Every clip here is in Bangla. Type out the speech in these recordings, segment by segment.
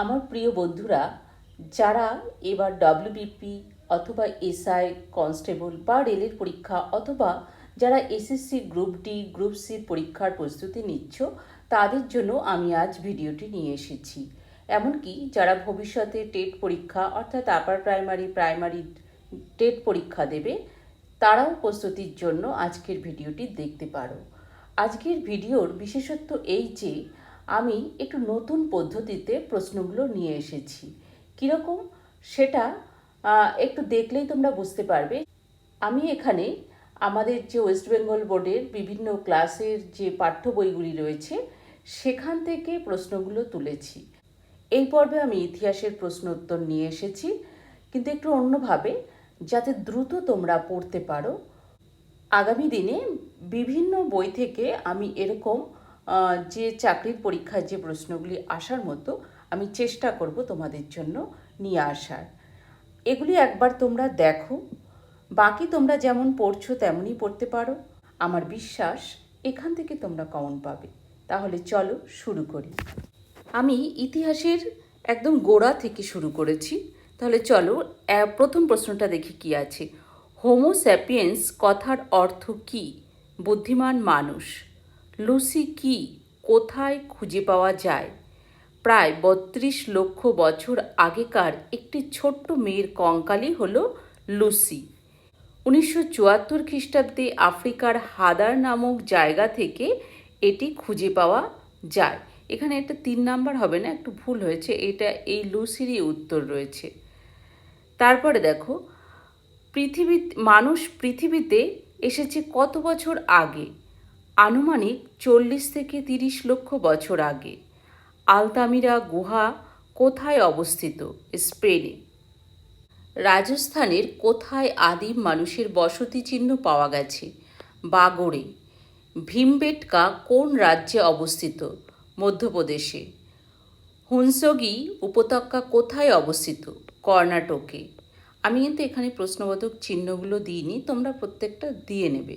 আমার প্রিয় বন্ধুরা, যারা এবার ডব্লিউবিপি অথবা এসআই কনস্টেবল বা রেলের পরীক্ষা অথবা যারা এসএসসি গ্রুপ ডি গ্রুপ সির পরীক্ষার প্রস্তুতি নিচ্ছ, তাদের জন্য আমি আজ ভিডিওটি নিয়ে এসেছি। এমনকি যারা ভবিষ্যতে টেট পরীক্ষা অর্থাৎ আপার প্রাইমারি প্রাইমারি টেট পরীক্ষা দেবে, তারাও প্রস্তুতির জন্য আজকের ভিডিওটি দেখতে পারো। আজকের ভিডিওর বিশেষত্ব এই যে আমি একটু নতুন পদ্ধতিতে প্রশ্নগুলো নিয়ে এসেছি। কীরকম? সেটা একটু দেখলেই তোমরা বুঝতে পারবে। আমি এখানে আমাদের যে ওয়েস্ট বেঙ্গল বোর্ডের বিভিন্ন ক্লাসের যে পাঠ্য বইগুলি রয়েছে, সেখান থেকে প্রশ্নগুলো তুলেছি। এই পর্বে আমি ইতিহাসের প্রশ্ন উত্তর নিয়ে এসেছি। কিন্তু একটু অন্যভাবে, যাতে দ্রুত তোমরা পড়তে পারো, আগামী দিনে বিভিন্ন বই থেকে আমি এরকম যে চাকরির পরীক্ষার যে প্রশ্নগুলি আসার মতো আমি চেষ্টা করব তোমাদের জন্য নিয়ে আসার। এগুলি একবার তোমরা দেখো। বাকি তোমরা যেমন পড়ছো তেমনই পড়তে পারো। আমার বিশ্বাস এখান থেকে তোমরা কমন পাবে। তাহলে চলো শুরু করি। আমি ইতিহাসের একদম গোড়া থেকে শুরু করেছি। তাহলে চলো প্রথম প্রশ্নটা দেখি কি আছে। হোমো স্যাপিয়েন্স কথার অর্থ কি? বুদ্ধিমান মানুষ। লুসি কি কোথায় খুঁজে পাওয়া যায়? প্রায় বত্রিশ লক্ষ বছর আগেকার একটি ছোট্ট মেয়ের কঙ্কালই হল লুসি। উনিশশো চুয়াত্তর খ্রিস্টাব্দে আফ্রিকার হাদার নামক জায়গা থেকে এটি খুঁজে পাওয়া যায়। এখানে এটা তিন নাম্বার হবে না? একটু ভুল হয়েছে। এটা এই লুসিরই উত্তর রয়েছে। তারপরে দেখো পৃথিবী মানুষ পৃথিবীতে এসেছে কত বছর আগে? আনুমানিক চল্লিশ থেকে তিরিশ লক্ষ বছর আগে, আলতামিরা গুহা কোথায় অবস্থিত? স্পেনে। রাজস্থানের কোথায় আদিম মানুষের বসতি চিহ্ন পাওয়া গেছে? বাগড়ে। ভীমবেটকা কোন রাজ্যে অবস্থিত? মধ্যপ্রদেশে। হুনসগি উপত্যকা কোথায় অবস্থিত? কর্ণাটকে। আমি কিন্তু এখানে প্রশ্নবোধক চিহ্নগুলো দিইনি, তোমরা প্রত্যেকটা দিয়ে নেবে।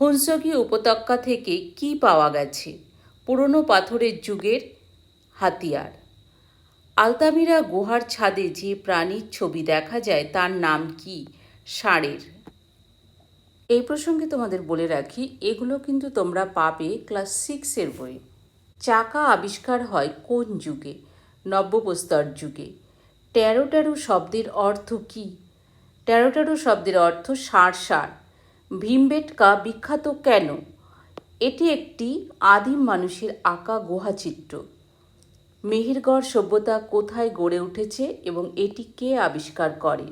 হুনসগি উপত্যকা থেকে কি পাওয়া গেছে? পুরনো পাথরের যুগের হাতিয়ার। আলতামিরা গুহার ছাদে যে প্রাণীর ছবি দেখা যায়, তার নাম কি? ষাঁড়ের। এই প্রসঙ্গে তোমাদের বলে রাখি, এগুলো কিন্তু তোমরা পাবে ক্লাস সিক্সের বই। চাকা আবিষ্কার হয় কোন যুগে? নব্যপ্রস্তর যুগে। তেরো শব্দের অর্থ কি? তেরো শব্দের অর্থ ষাঁড় ষাঁড়। ভীমবেটকা বিখ্যাত কেন? এটি একটি আদিম মানুষের আঁকা গুহাচিত্র মেহেরগড় সভ্যতা কোথায় গড়ে উঠেছে এবং এটি কে আবিষ্কার করে?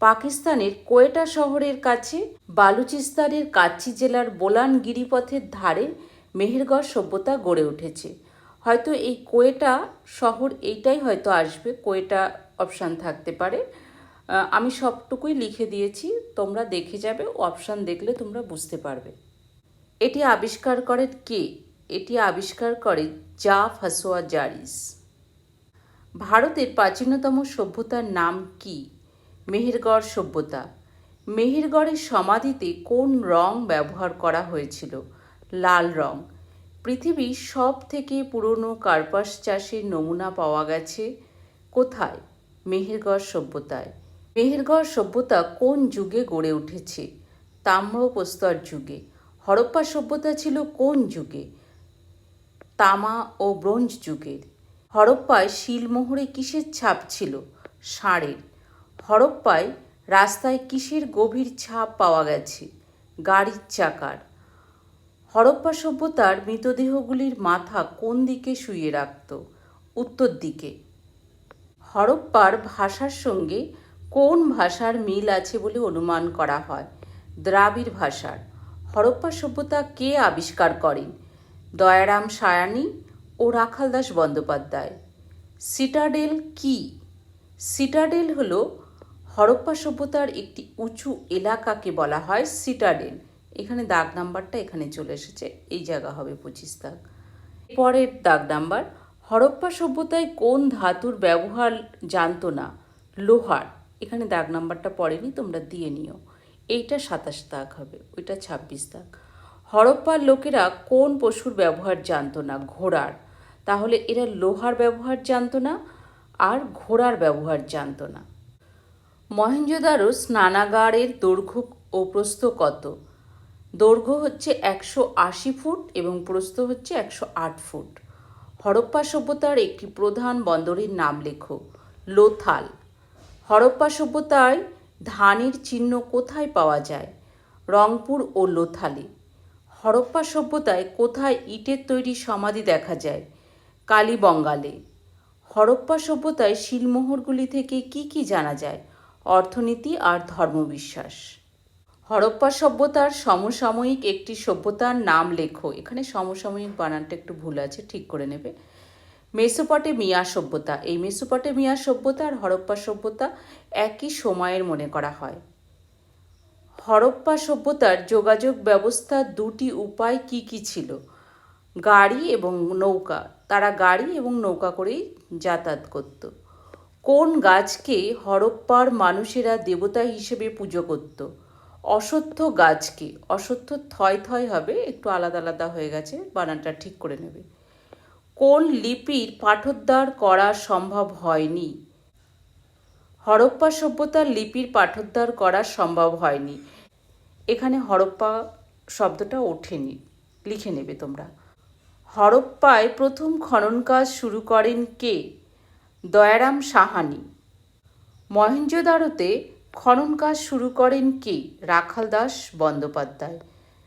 পাকিস্তানের কোয়েটা শহরের কাছে, বালুচিস্তানের কাচ্চি জেলার বোলান গিরিপথের ধারে মেহেরগড় সভ্যতা গড়ে উঠেছে। হয়তো এই কোয়েটা শহর, এইটাই হয়তো আসবে। কোয়েটা অপশান থাকতে পারে। আমি সবটুকুই লিখে দিয়েছি। তোমরা দেখে যাবে অপশান দেখলে তোমরা বুঝতে পারবে। এটি আবিষ্কার করে কে? এটি আবিষ্কার করে জা ফাসোয়া জারিস। ভারতের প্রাচীনতম সভ্যতার নাম কি? মেহেরগড় সভ্যতা। মেহেরগড়ের সমাধিতে কোন রং ব্যবহার করা হয়েছিল? লাল রং। পৃথিবীর সব থেকে পুরনো কার্পাস চাষের নমুনা পাওয়া গেছে। কোথায়? মেহেরগড় সভ্যতায়। মেহেরগড় সভ্যতা কোন যুগে গড়ে উঠেছে? তাম্রপ্রস্তর যুগে। হরপ্পা সভ্যতা ছিল কোন যুগে? তামা ও ব্রোঞ্জ যুগের। হরপ্পায় শিলমোহরে কিসের ছাপ ছিল? ষাঁড়ের। হরপ্পায় রাস্তায় কিসের গভীর ছাপ পাওয়া গেছে? গাড়ির চাকার। হরপ্পা সভ্যতার মৃতদেহগুলির মাথা কোন দিকে শুয়ে রাখত? উত্তর দিকে। হরপ্পার ভাষার সঙ্গে কোন ভাষার মিল আছে বলে অনুমান করা হয়? দ্রাবিড় ভাষার। হরপ্পা সভ্যতা কে আবিষ্কার করেন? দয়ারাম সায়ানী ও রাখালদাস বন্দ্যোপাধ্যায়। সিটাডেল কি? সিটাডেল হলো হরপ্পা সভ্যতার একটি উঁচু এলাকাকে বলা হয় সিটাডেল। এখানে দাগ নাম্বারটা এখানে চলে এসেছে। এই জায়গা হবে পঁচিশ দাগ। পরের দাগ নাম্বার, হরপ্পা সভ্যতায় কোন ধাতুর ব্যবহার জানতো না? লোহার। এখানে দাগ নাম্বারটা পড়েনি, তোমরা দিয়ে নিও। এইটা সাতাশ দাগ হবে, ওইটা ছাব্বিশ দাগ। হরপ্পার লোকেরা কোন পশুর ব্যবহার জানতো না? ঘোড়ার। তাহলে এরা লোহার ব্যবহার জানতো না আর ঘোড়ার ব্যবহার জানতো না। মহেঞ্জোদারো স্নানাগারের দৈর্ঘ্য ও প্রস্থ কত? দৈর্ঘ্য হচ্ছে একশো আশি ফুট এবং প্রস্থ হচ্ছে একশো আট ফুট। হরপ্পা সভ্যতার একটি প্রধান বন্দরের নাম লেখো, লোথাল। হরপ্পা সভ্যতায় ধানের চিহ্ন কোথায় পাওয়া যায়? রংপুর ও লোথালি। হরপ্পা সভ্যতায় কোথায় ইটের তৈরি সমাধি দেখা যায়? কালীবঙ্গালে। হরপ্পা সভ্যতায় শিলমোহরগুলি থেকে কি কি জানা যায়? অর্থনীতি আর ধর্মবিশ্বাস। হরপ্পা সভ্যতার সমসাময়িক একটি সভ্যতার নাম লেখো। এখানে সমসাময়িক বানানটা একটু ভুল আছে, ঠিক করে নেবে। মেসোপটেমিয়া সভ্যতা। এই মেসোপটেমিয়া সভ্যতা আর হরপ্পা সভ্যতা একই সময়ের মনে করা হয়। হরপ্পা সভ্যতার যোগাযোগ ব্যবস্থা দুটি উপায় কি কি ছিল? গাড়ি এবং নৌকা। তারা গাড়ি এবং নৌকা করেই যাতায়াত করত। কোন গাছকে হরপ্পার মানুষেরা দেবতা হিসেবে পুজো করত? অসত্য গাছকে। অসত্য থয় থয় হবে, একটু আলাদা আলাদা হয়ে গেছে, বানানটা ঠিক করে নেবে। কোন লিপির পাঠোদ্ধার করা সম্ভব হয়নি? হরপ্পা সভ্যতার লিপির পাঠোদ্ধার করা সম্ভব হয়নি। এখানে হরপ্পা শব্দটা ওঠেনি, লিখে নেবে তোমরা। হরপ্পায় প্রথম খনন কাজ শুরু করেন কে? দয়ারাম সাহানি। মহেঞ্জোদারোতে খনন কাজ শুরু করেন কে? রাখাল দাস বন্দ্যোপাধ্যায়।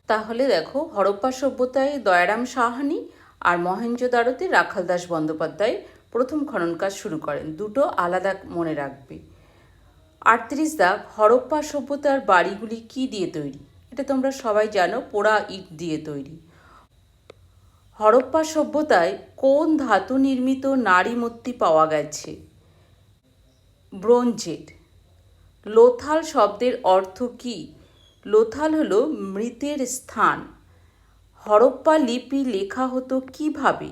তাহলে দেখো, হরপ্পা সভ্যতায় দয়ারাম সাহানি আর মহেঞ্জোদারোতে রাখাল দাস বন্দ্যোপাধ্যায় প্রথম খনন কাজ শুরু করেন। দুটো আলাদা মনে রাখবে। আটত্রিশ দাগ হরপ্পা সভ্যতার বাড়িগুলি কি দিয়ে তৈরি? এটা তোমরা সবাই জানো, পোড়া ইট দিয়ে তৈরি। হরপ্পা সভ্যতায় কোন ধাতু নির্মিত নারী মূর্তি পাওয়া গেছে? ব্রোঞ্জের লোথাল শব্দের অর্থ কি? লোথাল হলো মৃতের স্থান। হরপ্পা লিপি লেখা হতো কীভাবে?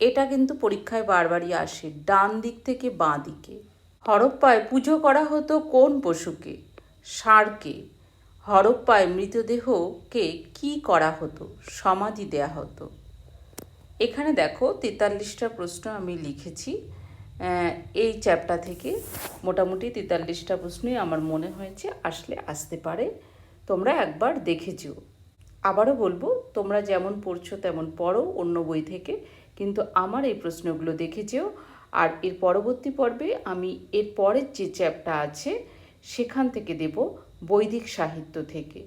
এটা কিন্তু পরীক্ষায় বারবারই আসে ডান দিক থেকে বাঁ দিকে। হরপ্পায় পুজো করা হতো কোন পশুকে? ষাঁড়কে। হরপ্পায় মৃতদেহকে কি করা হতো? সমাধি দেয়া হতো। এখানে দেখো তেতাল্লিশটা প্রশ্ন আমি লিখেছি। এই চ্যাপ্টার থেকে মোটামুটি তেতাল্লিশটা প্রশ্নই আমার মনে হয়েছে, আসলে আসতে পারে। তোমরা একবার দেখে যেও। আবারও বলব, তোমরা যেমন পড়ছো তেমন পড়ো অন্য বই থেকে। কিন্তু আমার এই প্রশ্নগুলো দেখে যেও আর এর পরবর্তী পর্বে আমি এর পরের যে চ্যাপটা আছে, সেখান থেকে দেব বৈদিক সাহিত্য থেকে।